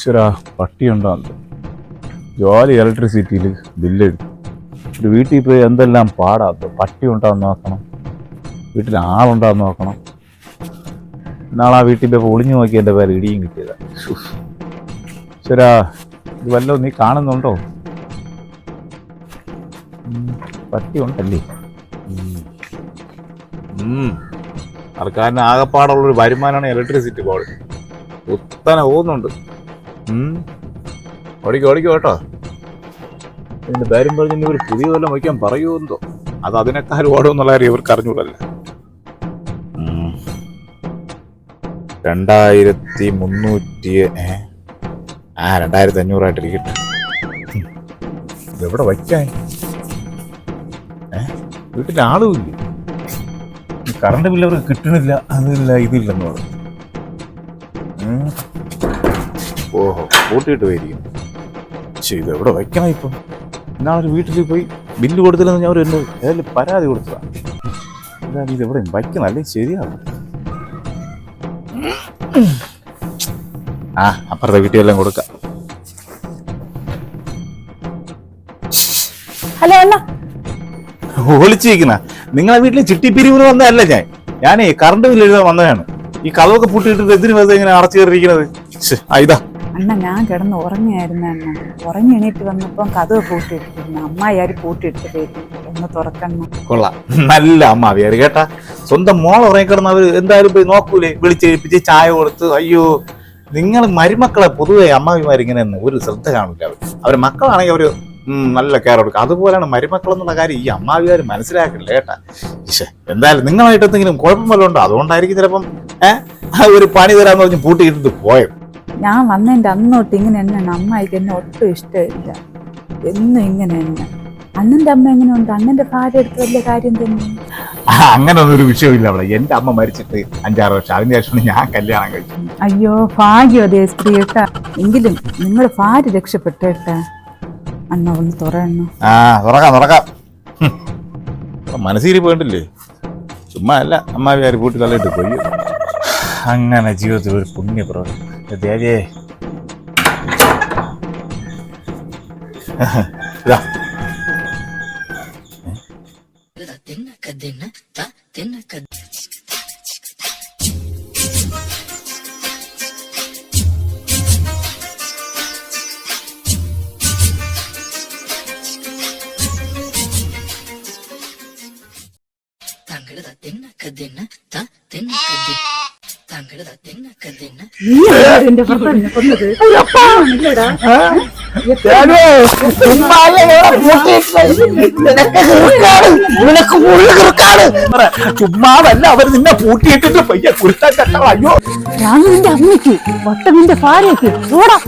ഈശ്വരാ പട്ടിയുണ്ടോ ജോലി ഇലക്ട്രിസിറ്റിയിൽ ബില്ലെടുത്തു ഒരു വീട്ടിൽ പോയി എന്തെല്ലാം പാടാത്ത പട്ടി ഉണ്ടാന്ന് നോക്കണം. വീട്ടിൽ ആളുണ്ടാന്ന് നോക്കണം. നാളെ ആ വീട്ടിൽ പോയി ഒളിഞ്ഞു നോക്കി എന്റെ പേര് ഇടിയും കിട്ടിയതാ. ഈശ്വരാ ഇത് വല്ലതും നീ കാണുന്നുണ്ടോ? പട്ടി ഉണ്ടല്ലേ? സർക്കാരിന് ആകെപ്പാടുള്ളൊരു വരുമാനമാണ് ഇലക്ട്രിസിറ്റി ബോർഡ് കുത്തനെ പോകുന്നുണ്ട്. ഓടിക്കോ ഓടിക്കോ കേട്ടോ. ഇതിന്റെ കാര്യം പറഞ്ഞ് ഒരു പുതിയ കൊല്ലം വയ്ക്കാൻ പറയുമെന്തോ അത് അതിനേക്കാൾ ഓടുമെന്നുള്ള കാര്യം ഇവർക്ക് അറിഞ്ഞൂടല്ല. രണ്ടായിരത്തി മുന്നൂറ്റി? ആ രണ്ടായിരത്തി അഞ്ഞൂറായിട്ടിരിക്കട്ടെ. ഇതെവിടെ വയ്ക്കാൻ? വീട്ടിൽ ആളുമില്ല കറണ്ട് ബില്ല് അവർക്ക് കിട്ടണില്ല. അതില്ല ഇതില്ലെന്ന് പറഞ്ഞു. ഓഹോ കൂട്ടിയിട്ട് പോയിരിക്കും പക്ഷേ ഇത് എവിടെ വയ്ക്കണം ഇപ്പം? ഇന്നാളൊരു വീട്ടിൽ പോയി ബില്ല് കൊടുത്തില്ലെന്ന് ഞാൻ ഒരു ഏതായാലും പരാതി കൊടുത്തതാണ് ഇതാണ് ഇത് എവിടെ വയ്ക്കണം അല്ലെങ്കിൽ ശരിയാവും. ആ അപ്പുറത്തെ വീട്ടിലെല്ലാം കൊടുക്കാം. ഹലോ അണ്ണ. ഒളിച്ചിരിക്കുന്ന. നിങ്ങളെ വീട്ടിൽ ചിട്ടിപ്പിരിവിന് വന്നതല്ല ഞാൻ. ഞാനേ കറണ്ട് ബില്ല് എഴുതാൻ വന്നതാണ്. ഈ കഥവൊക്കെ പൂട്ടിയിട്ടിട്ട് എന്തിനു വെറുതെ ഇങ്ങനെ അടച്ചു കയറിയിരിക്കുന്നത് ഇതാ. അണ്ണ ഞാൻ കിടന്ന് ഉറങ്ങിയായിരുന്നു അണ്ണ. ഉറങ്ങി എണീറ്റ് വന്നപ്പം കഥ പൂട്ടിയിട്ടിരുന്നു അമ്മായി പൂട്ടിയിട്ട് പോയിരുന്നു ഒന്ന് തുറക്കണം കൊള്ളാം. നല്ല അമ്മാവിയാര് കേട്ടാ? സ്വന്തം മോൾ ഉറങ്ങിക്കിടന്ന് അവർ എന്തായാലും പോയി നോക്കൂലേ? വിളിച്ചേൽപ്പിച്ച് ചായ കൊടുത്ത് അയ്യോ നിങ്ങൾ മരുമക്കളെ പൊതുവെ അമ്മാവിമാരിങ്ങനെ ഒരു ശ്രദ്ധ കാണില്ല അവർ അവർ മക്കളാണെങ്കിൽ അവർ നല്ല കെയർ കൊടുക്കും. അതുപോലെയാണ് മരുമക്കൾ എന്നുള്ള കാര്യം ഈ അമ്മാവിമാർ മനസ്സിലാക്കില്ല കേട്ടാ. പക്ഷേ എന്തായാലും നിങ്ങളായിട്ട് എന്തെങ്കിലും കുഴപ്പം വല്ലതും ഉണ്ടോ? അതുകൊണ്ടായിരിക്കും ചിലപ്പം ഏഹ് ഒരു പണി തരാന്ന് പറഞ്ഞ് പൂട്ടിയിട്ടിട്ട് പോയത്. ഞാൻ വന്നതിന്റെ അന്നോട്ട് ഇങ്ങനെ എന്നെ അമ്മായിക്ക് എന്നെ ഒട്ടും ഇഷ്ടമില്ല. എന്നും ഇങ്ങനെ എന്നെ അണ്ണന്റെ അമ്മ എങ്ങനെ എങ്ങനെയുണ്ട് അണ്ണന്റെ ഭാര്യ എടുത്ത് വലിയ കാര്യം തന്നെ. അങ്ങനെ ഒന്നും ഒരു വിഷയമില്ല അവിടെ. എന്റെ അമ്മ മരിച്ചിട്ട് അഞ്ചാറ് വർഷം. അതിന് ശേഷമാണ് ഞാൻ കല്യാണം കഴിച്ചു. അയ്യോ ഭാഗ്യോദയ സ്ത്രീ കേട്ടാ. എങ്കിലും നിങ്ങൾ ഭാര്യ രക്ഷപ്പെട്ടേട്ട അണ്ണ ഒന്ന് തുറയണ്ണ ആ തുറക്കാം തുറക്കാം. മനസ്സിരി മനസ്സിൽ പോയിട്ടില്ലേ ചുമ്മാ അല്ല അമ്മാവിയാർ പൂട്ടി തള്ളിയിട്ട് പോയി. അങ്ങനെ ജീവിതത്തിൽ ഒരു പുണ്യപ്രവൃത്തി. தேவி தங்கடதா தென்ன கதென்ன த தென்ன கதென்ன ചുമ്മാതല്ല അവർ നിന്നെ പൂട്ടിയിട്ടിട്ട് പയ്യ കുരുത്താൻ അയ്യോ. ഞാൻ നിന്റെ അമ്മയ്ക്ക് വട്ടവിന്റെ ഭാര്യയ്ക്ക് ഓടാ.